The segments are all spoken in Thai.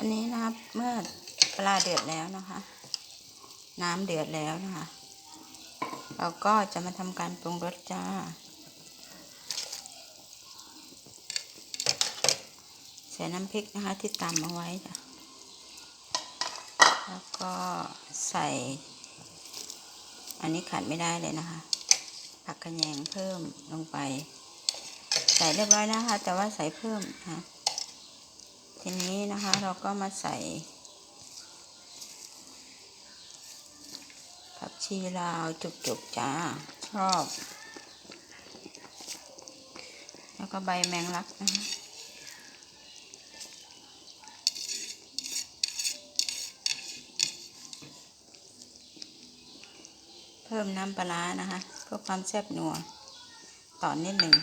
อันนี้นะครับ เมื่อปลาเดือดแล้วนะคะ น้ำเดือดแล้วนะคะ เราก็จะมาทำการปรุงรสจ้า ใส่น้ำพริกนะคะที่ตำเอาไว้จ้ะแล้วก็ใส่ อันนี้ขาดไม่ได้เลยนะคะ ผักกระแยงเพิ่มลงไป ใส่เรียบร้อยนะคะ แต่ว่าใส่เพิ่มนะคะ ทีนี้นะคะเราก็มาใส่ ผักชีลาวจุกๆจ้า ชอบ แล้วก็ใบแมงลักนะคะเพิ่มน้ำปลานะคะเพื่อความแซ่บนัว ต่อนิดหนึ่ง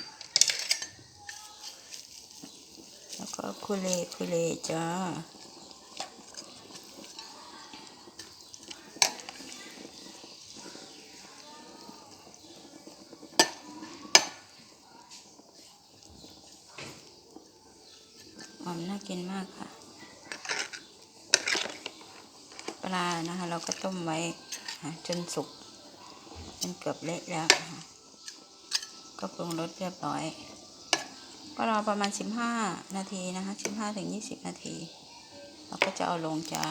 แล้ว ก็คุเลคุเลจ้าหอมน่ากินมากค่ะ ปลานะคะ เราก็ต้มไว้จนสุกจนเกือบเละแล้วนะคะก็ปรุงรสเรียบร้อย ก็รอประมาณ 15 นาทีนะคะ 15ถึง20 นาที เราก็จะเอาลงจ้า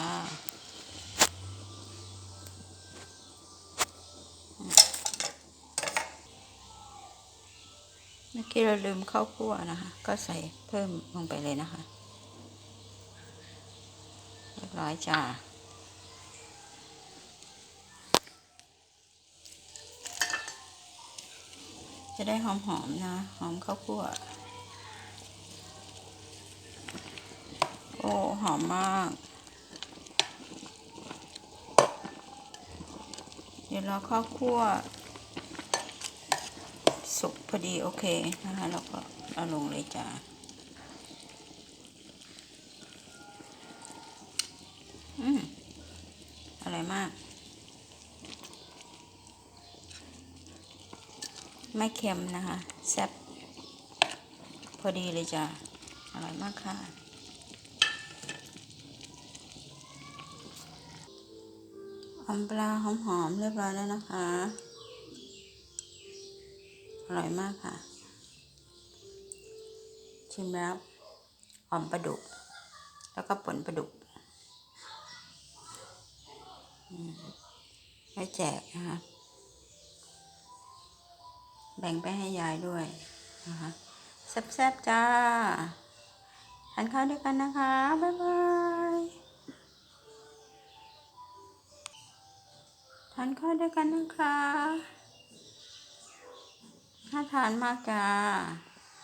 เมื่อกี้เราลืมข้าวคั่วนะคะ ก็ใส่เพิ่มลงไปเลยนะคะ เรียบร้อยจ้าจะได้หอมๆนะ หอมข้าวคั่ว อ้หอมมาก เดี๋ยวเราข้าวคั่ว สุกพอดีโอเคนะคะเราก็เอาลงเลยจ้าอืมอร่อยมาก ไม่เค็มนะคะ แซ่บพอดีเลยจ้ะอร่อยมากค่ะ หอมปลาหอมๆเรียบร้อยแล้วนะคะ อร่อยมากค่ะ ชิมแล้วหอมปลาดุก แล้วก็ป่นปลาดุกอืมไม่แจกนะคะ แบ่งไปให้ยายด้วยนะคะแซ่บๆจ้าทานข้าวด้วยกันนะคะ บ๊ายบาย ทานข้าวด้วยกันนะคะน่าทานมากจ้า